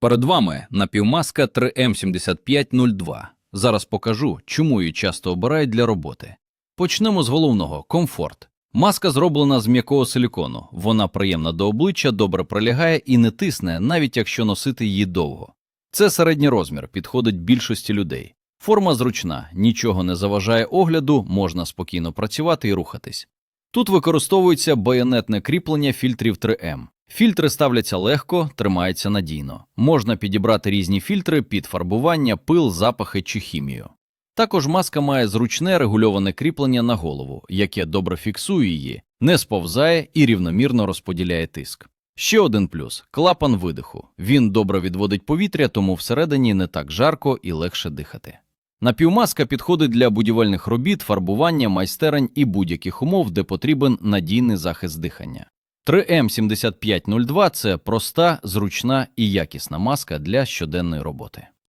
Перед вами напівмаска 3М7502. Зараз покажу, чому її часто обирають для роботи. Почнемо з головного комфорт. Маска зроблена з м'якого силікону. Вона приємна до обличчя, добре пролягає і не тисне, навіть якщо носити її довго. Це середній розмір, підходить більшості людей. Форма зручна, нічого не заважає огляду, можна спокійно працювати і рухатись. Тут використовується байонетне кріплення фільтрів 3М. Фільтри ставляться легко, тримаються надійно. Можна підібрати різні фільтри під фарбування, пил, запахи чи хімію. Також маска має зручне регульоване кріплення на голову, яке добре фіксує її, не сповзає і рівномірно розподіляє тиск. Ще один плюс клапан видиху. Він добре відводить повітря, тому всередині не так жарко і легше дихати. Напівмаска підходить для будівельних робіт, фарбування, майстерень і будь-яких умов, де потрібен надійний захист дихання. 3М7502 – це проста, зручна і якісна маска для щоденної роботи.